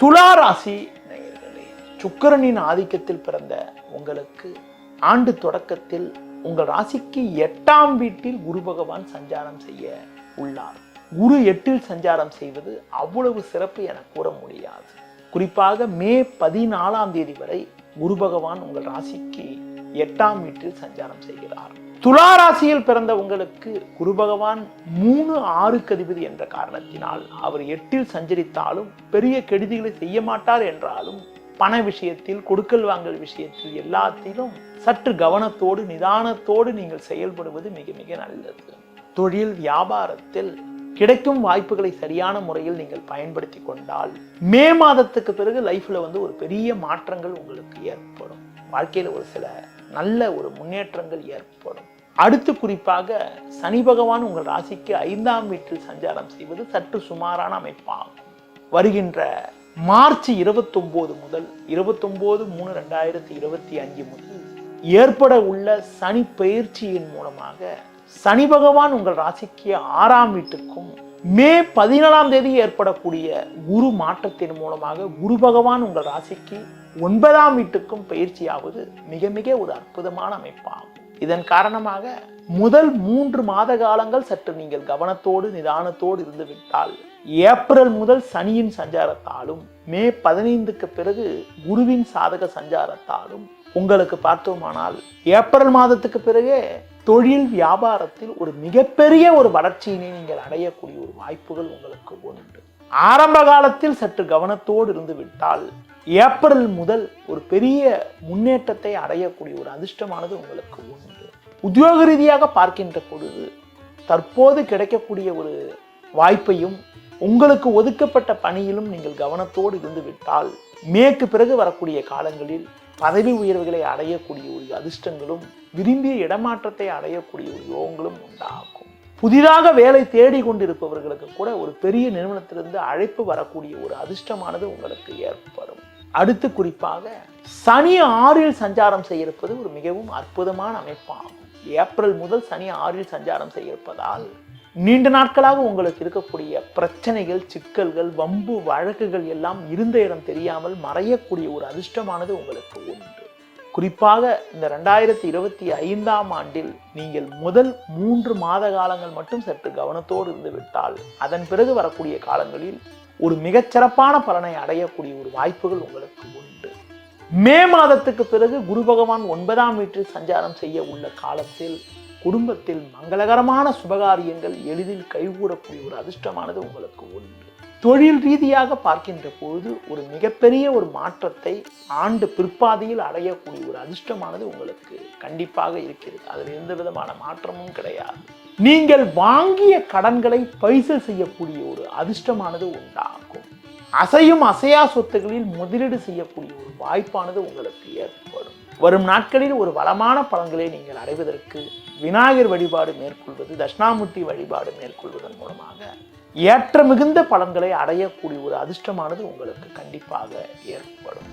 துலா ராசி நேயர்களே சுக்கிரனின் ஆதிக்கத்தில் பிறந்த உங்களுக்கு ஆண்டு தொடக்கத்தில் உங்கள் ராசிக்கு எட்டாம் வீட்டில் குரு பகவான் சஞ்சாரம் செய்ய உள்ளார். குரு எட்டில் சஞ்சாரம் செய்வது அவ்வளவு சிறப்பு என கூற முடியாது. குறிப்பாக மே பதினாலாம் தேதி வரை குரு பகவான் உங்கள் ராசிக்கு எட்டாம் வீட்டில் சஞ்சாரம் செய்கிறார். துலா ராசியில் பிறந்த உங்களுக்கு குரு பகவான் மூணு ஆறுக்கு அதிபதி என்ற காரணத்தினால் அவர் எட்டில் சஞ்சரித்தாலும் பெரிய கெடுதிகளை செய்ய மாட்டார் என்றாலும் பண விஷயத்தில் கொடுக்கல் வாங்கல் விஷயத்தில் எல்லாத்திலும் சற்று கவனத்தோடு நிதானத்தோடு நீங்கள் செயல்படுவது மிக மிக நல்லது. தொழில் வியாபாரத்தில் கிடைக்கும் வாய்ப்புகளை சரியான முறையில் நீங்கள் பயன்படுத்தி கொண்டால் மே மாதத்துக்கு பிறகு லைஃப்ல வந்து ஒரு பெரிய மாற்றங்கள் உங்களுக்கு ஏற்படும். வாழ்க்கையில் ஒரு சில நல்ல ஒரு முன்னேற்றங்கள் ஏற்படும். அடுத்து குறிப்பாக சனி பகவான் உங்கள் ராசிக்கு ஐந்தாம் வீட்டில் சஞ்சாரம் செய்வது சற்று சுமாரான அமைப்பாகும். வருகின்ற மார்ச் இருபத்தொம்போது முதல் இருபத்தொம்போது மூணு ரெண்டாயிரத்தி இருபத்தி அஞ்சு முதல் ஏற்பட உள்ள சனி பயிற்சியின் மூலமாக சனி பகவான் உங்கள் ராசிக்கு ஆறாம் வீட்டுக்கும் மே பதினேழாம் தேதி ஏற்படக்கூடிய குரு மாற்றத்தின் மூலமாக குரு பகவான் உங்கள் ராசிக்கு ஒன்பதாம் வீட்டுக்கும் பயிற்சியாவது மிக மிக ஒரு அற்புதமான அமைப்பாகும். இதன் காரணமாக முதல் மூன்று மாத காலங்கள் சற்று நீங்கள் கவனத்தோடு நிதானத்தோடு இருந்து விட்டால் ஏப்ரல் முதல் சனியின் சஞ்சாரத்தாலும் மே பதினைந்துக்கு பிறகு குருவின் சாதக சஞ்சாரத்தாலும் உங்களுக்கு பார்த்தோமானால் ஏப்ரல் மாதத்துக்கு பிறகே தொழில் வியாபாரத்தில் ஒரு மிகப்பெரிய ஒரு வளர்ச்சியினை நீங்கள் அடையக்கூடிய ஒரு வாய்ப்புகள் உங்களுக்கு உண்டு. ஆரம்ப காலத்தில் சற்று கவனத்தோடு இருந்து விட்டால் ஏப்ரல் முதல் ஒரு பெரிய முன்னேற்றத்தை அடையக்கூடிய ஒரு அதிர்ஷ்டமானது உங்களுக்கு உண்டு. உத்தியோக ரீதியாக பார்க்கின்ற பொழுது தற்போது கிடைக்கக்கூடிய ஒரு வாய்ப்பையும் உங்களுக்கு ஒதுக்கப்பட்ட பணியிலும் நீங்கள் கவனத்தோடு இருந்து விட்டால் மேற்கு பிறகு வரக்கூடிய காலங்களில் பதவி உயர்வுகளை அடையக்கூடிய ஒரு அதிர்ஷ்டங்களும் விரும்பிய இடமாற்றத்தை அடையக்கூடிய ஒரு யோகங்களும் உண்டாகும். புதிதாக வேலை தேடி கொண்டிருப்பவர்களுக்கு கூட ஒரு பெரிய நிறுவனத்திலிருந்து அழைப்பு வரக்கூடிய ஒரு அதிர்ஷ்டமானது உங்களுக்கு ஏற்படும். அடுத்து குறிப்பாக சனி ஆறில் சஞ்சாரம் செய்யிருப்பது ஒரு மிகவும் அற்புதமான அமைப்பாகும். ஏப்ரல் முதல் சனி ஆறில் சஞ்சாரம் செய்யிருப்பதால் நீண்ட நாட்களாக உங்களுக்கு இருக்கக்கூடிய பிரச்சனைகள் சிக்கல்கள் வம்பு வழக்குகள் எல்லாம் இருந்த இடம் தெரியாமல் மறையக்கூடிய ஒரு அதிர்ஷ்டமானது உங்களுக்கு உண்டு. குறிப்பாக இந்த ரெண்டாயிரத்தி இருபத்தி ஐந்தாம் ஆண்டில் நீங்கள் முதல் மூன்று மாத காலங்கள் மட்டும் சற்று கவனத்தோடு இருந்து விட்டால் அதன் பிறகு வரக்கூடிய காலங்களில் ஒரு மிகச்சிறப்பான பலனை அடையக்கூடிய ஒரு வாய்ப்புகள் உங்களுக்கு உண்டு. மே மாதத்துக்கு பிறகு குரு பகவான் ஒன்பதாம் வீட்டில் சஞ்சாரம் செய்ய உள்ள காலத்தில் குடும்பத்தில் மங்களகரமான சுபகாரியங்கள் எளிதில் கைகூடக்கூடிய ஒரு அதிர்ஷ்டமானது உங்களுக்கு உண்டு. தொழில் ரீதியாக பார்க்கின்ற பொழுது ஒரு மிகப்பெரிய ஒரு மாற்றத்தை ஆண்டு பிற்பாதையில் அடையக்கூடிய ஒரு அதிர்ஷ்டமானது உங்களுக்கு கண்டிப்பாக இருக்கிறது. அதில் எந்த விதமான மாற்றமும் கிடையாது. நீங்கள் வாங்கிய கடன்களை பைசல் செய்யக்கூடிய ஒரு அதிர்ஷ்டமானது உண்டாகும். அசையும் அசையா சொத்துகளில் முதலீடு செய்யக்கூடிய ஒரு வாய்ப்பானது உங்களுக்கு ஏற்படும். வரும் நாட்களில் ஒரு வளமான பலன்களை நீங்கள் அடைவதற்கு விநாயகர் வழிபாடு மேற்கொள்வது தட்சிணாமூர்த்தி வழிபாடு மேற்கொள்வதன் மூலமாக ஏற்ற மிகுந்த பலன்களை அடையக்கூடிய ஒரு அதிர்ஷ்டமானது உங்களுக்கு கண்டிப்பாக ஏற்படும்.